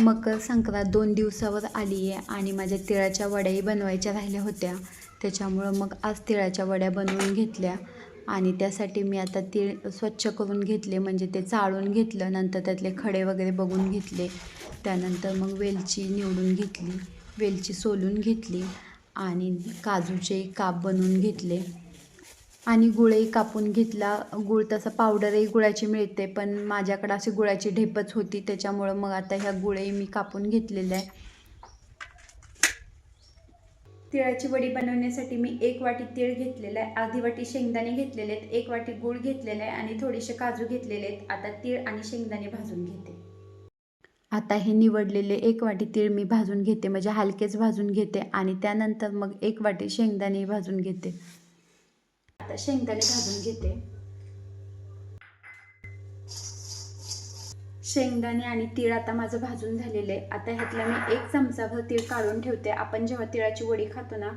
मकर संक्रांत दोन दिवसावर आली आहे आणि माझ्या तिळाच्या वड्याही बनवायच्या राहिल्या होत्या. त्याच्यामुळं मग आज तिळाच्या वड्या बनवून घेतल्या आणि त्यासाठी मी आता तीळ स्वच्छ करून घेतले म्हणजे ते चाळून घेतलं नंतर त्यातले खडे वगैरे बघून घेतले. त्यानंतर मग वेलची निवडून घेतली वेलची सोलून घेतली आणि काजूचे काप बनवून घेतले. आणि गुळही कापून घेतला. गुळ तसं पावडरही गुळाची मिळते पण माझ्याकडं अशी गुळाची ढेपच होती त्याच्यामुळं मग आता ह्या गुळही मी कापून घेतलेल्या आहे. तिळाची वडी बनवण्यासाठी मी एक वाटी तीळ घेतलेला आहे. अर्धी वाटी शेंगदाणे घेतलेले आहेत एक वाटी गूळ घेतलेला आहे आणि थोडेसे काजू घेतलेले आहेत. आता तीळ आणि शेंगदाणे भाजून घेते. आता हे निवडलेले एक वाटी तीळ मी भाजून घेते म्हणजे हलकेच भाजून घेते आणि त्यानंतर मग एक वाटी शेंगदाणे भाजून घेते. आता शेंगदाणे भाजून घेते. शेंगदाणे आणि तीळ आता माझं भाजून झालेलं आहे. आता ह्यातला मी एक चमचाभर तीळ काढून ठेवते. आपण जेव्हा तिळाची वडी खातो ना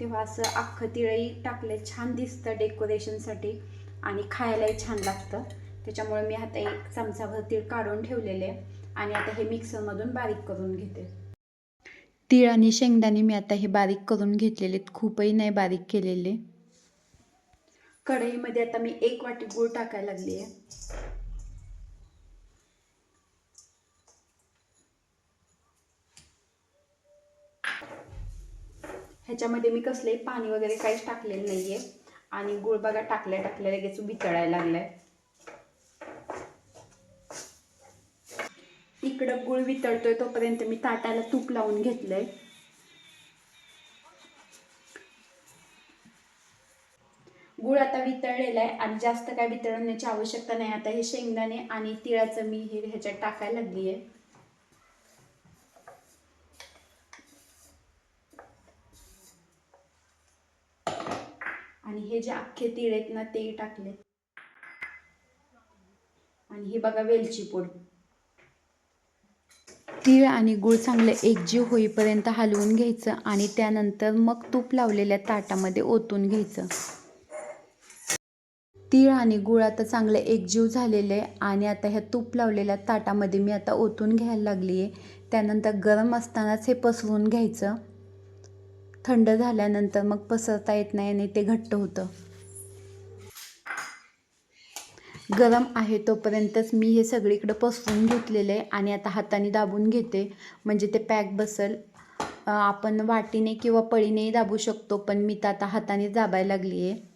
तेव्हा असं अख्खं तिळही टाकले छान दिसतं डेकोरेशनसाठी आणि खायलाही छान लागतं. त्याच्यामुळे मी आता एक चमचाभर तीळ काढून ठेवलेले आहे. आणि आता हे मिक्सरमधून बारीक करून घेते. तीळ आणि शेंगदाणे मी आता हे बारीक करून घेतलेले आहेत खूपही नाही बारीक केलेले. कढईमध्ये आता मी एक वाटी गूळ टाकायला लागली आहे. ह्याच्यामध्ये मी कसलेही पाणी वगैरे काहीच टाकलेलं नाही आहे आणि गुळ बघा टाकल्या टाकल्या लगेच बितळायला लागलाय. इकडं गुळ वितळतोय तोपर्यंत मी ताटाला तूप लावून घेतलंय. गुळ आता वितळलेला आहे आणि जास्त काय वितळण्याची आवश्यकता नाही. आता हे शेंगदाणे आणि तिळाचं मी हे ह्याच्यात टाकायला लागली आहे. आणि हे जे अख्खे तीळ आहेत ना ते टाकले. आणि हे बघा वेलची पूड. तीळ आणि गूळ चांगले एकजीव होईपर्यंत हलवून घ्यायचं आणि त्यानंतर मग तूप लावलेल्या ताटामध्ये ओतून घ्यायचं. तीळ आणि गूळ आता चांगलं एकजीव झालेलं आहे आणि आता ह्या तूप लावलेल्या ताटामध्ये मी आता ओतून घ्यायला लागली आहे त्यानंतर गरम असतानाच हे पसरून घ्यायचं. थंड झाल्यानंतर मग पसरता येत नाही आणि ते घट्ट होतं. गरम आहे तोपर्यंतच मी हे सगळीकडं पसरून घेतलेलं आहे आणि आता हाताने दाबून घेते. म्हणजे ते पॅक बसल. आपण वाटीने किंवा पळीनेही दाबू शकतो पण मी तर आता हाताने दाबायला लागली आहे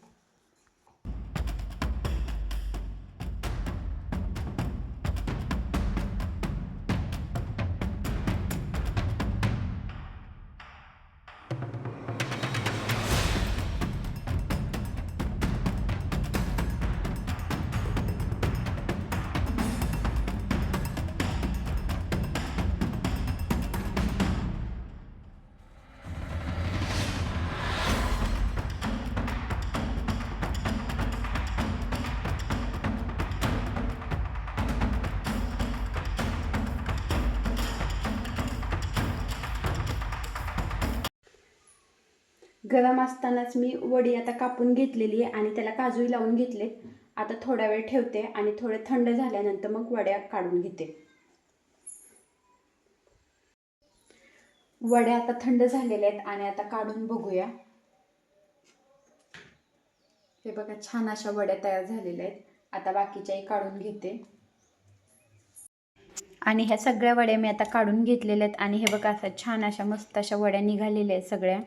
गरम असतानाच मी वडी आता कापून घेतलेली आहे आणि त्याला काजूही लावून घेतले. आता थोडा वेळ ठेवते आणि थोडे थंड झाल्यानंतर मग वड्या काढून घेते. वड्या आता थंड झालेल्या आहेत आणि आता काढून बघूया. हे बघा छान अशा वड्या तयार झालेल्या आहेत. आता बाकीच्याही काढून घेते. आणि ह्या सगळ्या वड्या मी आता काढून घेतलेल्या आहेत आणि हे बघा असं छान अशा मस्त अशा वड्या निघालेल्या आहेत सगळ्या.